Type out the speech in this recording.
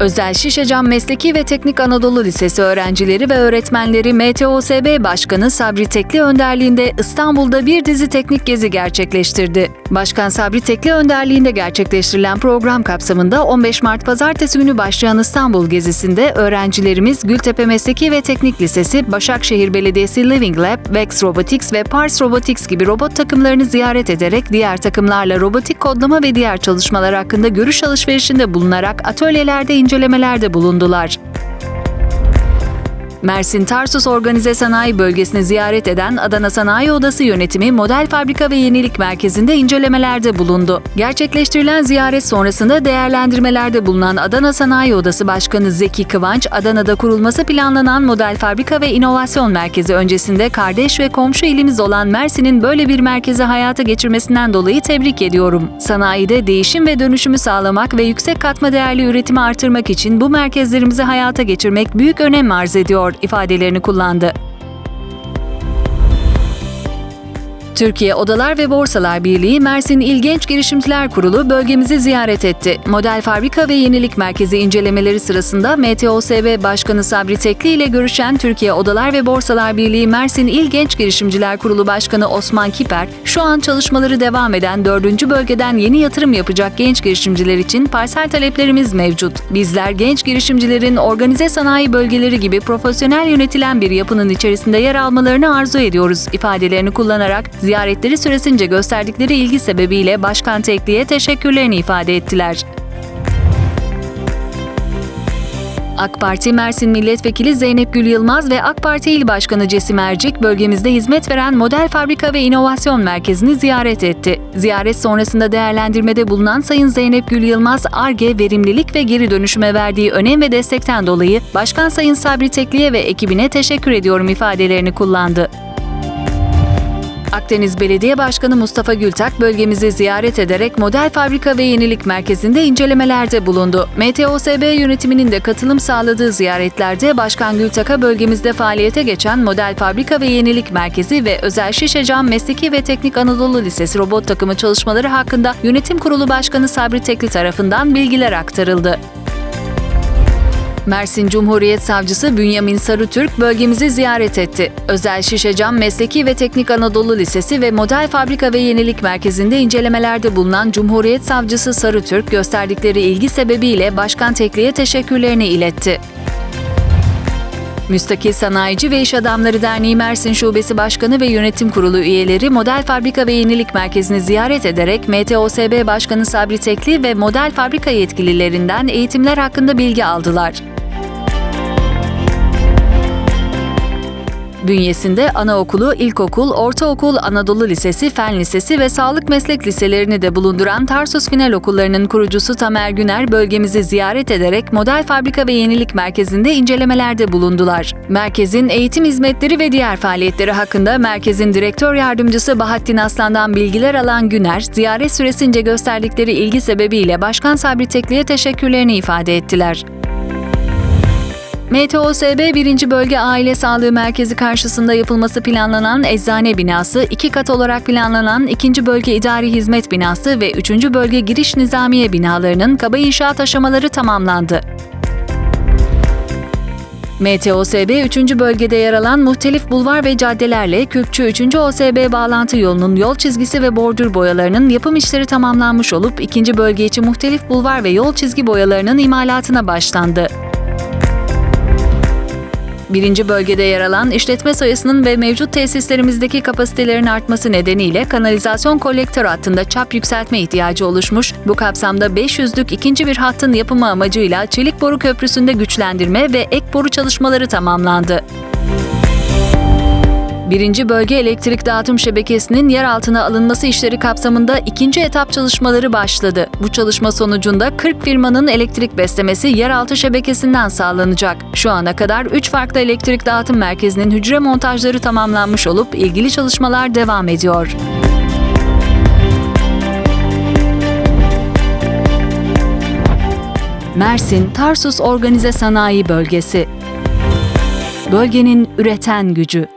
Özel Şişecam Mesleki ve Teknik Anadolu Lisesi öğrencileri ve öğretmenleri MTOSB Başkanı Sabri Tekli önderliğinde İstanbul'da bir dizi teknik gezi gerçekleştirdi. Başkan Sabri Tekli önderliğinde gerçekleştirilen program kapsamında 15 Mart Pazartesi günü başlayan İstanbul gezisinde öğrencilerimiz Gültepe Mesleki ve Teknik Lisesi, Başakşehir Belediyesi Living Lab, Vex Robotics ve Pars Robotics gibi robot takımlarını ziyaret ederek diğer takımlarla robotik kodlama ve diğer çalışmalar hakkında görüş alışverişinde bulunarak atölyelerde incelemelerde bulundular. Mersin Tarsus Organize Sanayi Bölgesi'ni ziyaret eden Adana Sanayi Odası yönetimi Model Fabrika ve Yenilik Merkezi'nde incelemelerde bulundu. Gerçekleştirilen ziyaret sonrasında değerlendirmelerde bulunan Adana Sanayi Odası Başkanı Zeki Kıvanç, Adana'da kurulması planlanan Model Fabrika ve İnovasyon Merkezi öncesinde kardeş ve komşu ilimiz olan Mersin'in böyle bir merkezi hayata geçirmesinden dolayı tebrik ediyorum. Sanayide değişim ve dönüşümü sağlamak ve yüksek katma değerli üretimi artırmak için bu merkezlerimizi hayata geçirmek büyük önem arz ediyor ifadelerini kullandı. Türkiye Odalar ve Borsalar Birliği Mersin İl Genç Girişimciler Kurulu bölgemizi ziyaret etti. Model Fabrika ve Yenilik Merkezi incelemeleri sırasında MTOSB Başkanı Sabri Tekli ile görüşen Türkiye Odalar ve Borsalar Birliği Mersin İl Genç Girişimciler Kurulu Başkanı Osman Kiper, şu an çalışmaları devam eden 4. bölgeden yeni yatırım yapacak genç girişimciler için parsel taleplerimiz mevcut. Bizler genç girişimcilerin organize sanayi bölgeleri gibi profesyonel yönetilen bir yapının içerisinde yer almalarını arzu ediyoruz ifadelerini kullanarak ziyaretleri süresince gösterdikleri ilgi sebebiyle Başkan Tekli'ye teşekkürlerini ifade ettiler. AK Parti Mersin Milletvekili Zeynep Gül Yılmaz ve AK Parti İl Başkanı Cesim Ercik bölgemizde hizmet veren Model Fabrika ve İnovasyon Merkezi'ni ziyaret etti. Ziyaret sonrasında değerlendirmede bulunan Sayın Zeynep Gül Yılmaz, ARGE, verimlilik ve geri dönüşüme verdiği önem ve destekten dolayı Başkan Sayın Sabri Tekli'ye ve ekibine teşekkür ediyorum ifadelerini kullandı. Akdeniz Belediye Başkanı Mustafa Gültak bölgemizi ziyaret ederek Model Fabrika ve Yenilik Merkezi'nde incelemelerde bulundu. MTOSB yönetiminin de katılım sağladığı ziyaretlerde Başkan Gültak'a bölgemizde faaliyete geçen Model Fabrika ve Yenilik Merkezi ve Özel Şişecam Mesleki ve Teknik Anadolu Lisesi robot takımı çalışmaları hakkında Yönetim Kurulu Başkanı Sabri Tekli tarafından bilgiler aktarıldı. Mersin Cumhuriyet Savcısı Bünyamin Sarıtürk bölgemizi ziyaret etti. Özel Şişecam Mesleki ve Teknik Anadolu Lisesi ve Model Fabrika ve Yenilik Merkezi'nde incelemelerde bulunan Cumhuriyet Savcısı Sarıtürk gösterdikleri ilgi sebebiyle Başkan Tekli'ye teşekkürlerini iletti. Müstakil Sanayici ve İş Adamları Derneği Mersin Şubesi Başkanı ve Yönetim Kurulu üyeleri Model Fabrika ve Yenilik Merkezi'ni ziyaret ederek MTOSB Başkanı Sabri Tekli ve Model Fabrika yetkililerinden eğitimler hakkında bilgi aldılar. Bünyesinde anaokulu, ilkokul, ortaokul, Anadolu Lisesi, Fen Lisesi ve Sağlık Meslek Liselerini de bulunduran Tarsus Final Okullarının kurucusu Tamer Güner bölgemizi ziyaret ederek Model Fabrika ve Yenilik Merkezi'nde incelemelerde bulundular. Merkezin eğitim hizmetleri ve diğer faaliyetleri hakkında merkezin direktör yardımcısı Bahattin Aslan'dan bilgiler alan Güner, ziyaret süresince gösterdikleri ilgi sebebiyle Başkan Sabri Tekli'ye teşekkürlerini ifade ettiler. MTOSB 1. Bölge Aile Sağlığı Merkezi karşısında yapılması planlanan eczane binası, iki kat olarak planlanan 2. Bölge İdari Hizmet Binası ve 3. Bölge Giriş Nizamiye binalarının kaba inşaat aşamaları tamamlandı. MTOSB 3. bölgede yer alan muhtelif bulvar ve caddelerle Kürkçü 3. OSB bağlantı yolunun yol çizgisi ve bordür boyalarının yapım işleri tamamlanmış olup 2. bölge için muhtelif bulvar ve yol çizgi boyalarının imalatına başlandı. Birinci bölgede yer alan işletme sayısının ve mevcut tesislerimizdeki kapasitelerin artması nedeniyle kanalizasyon kolektör hattında çap yükseltme ihtiyacı oluşmuş. Bu kapsamda 500'lük ikinci bir hattın yapımı amacıyla Çelik Boru Köprüsü'nde güçlendirme ve ek boru çalışmaları tamamlandı. Birinci bölge elektrik dağıtım şebekesinin yer altına alınması işleri kapsamında ikinci etap çalışmaları başladı. Bu çalışma sonucunda 40 firmanın elektrik beslemesi yeraltı şebekesinden sağlanacak. Şu ana kadar 3 farklı elektrik dağıtım merkezinin hücre montajları tamamlanmış olup ilgili çalışmalar devam ediyor. Mersin Tarsus Organize Sanayi Bölgesi Bölgenin üreten gücü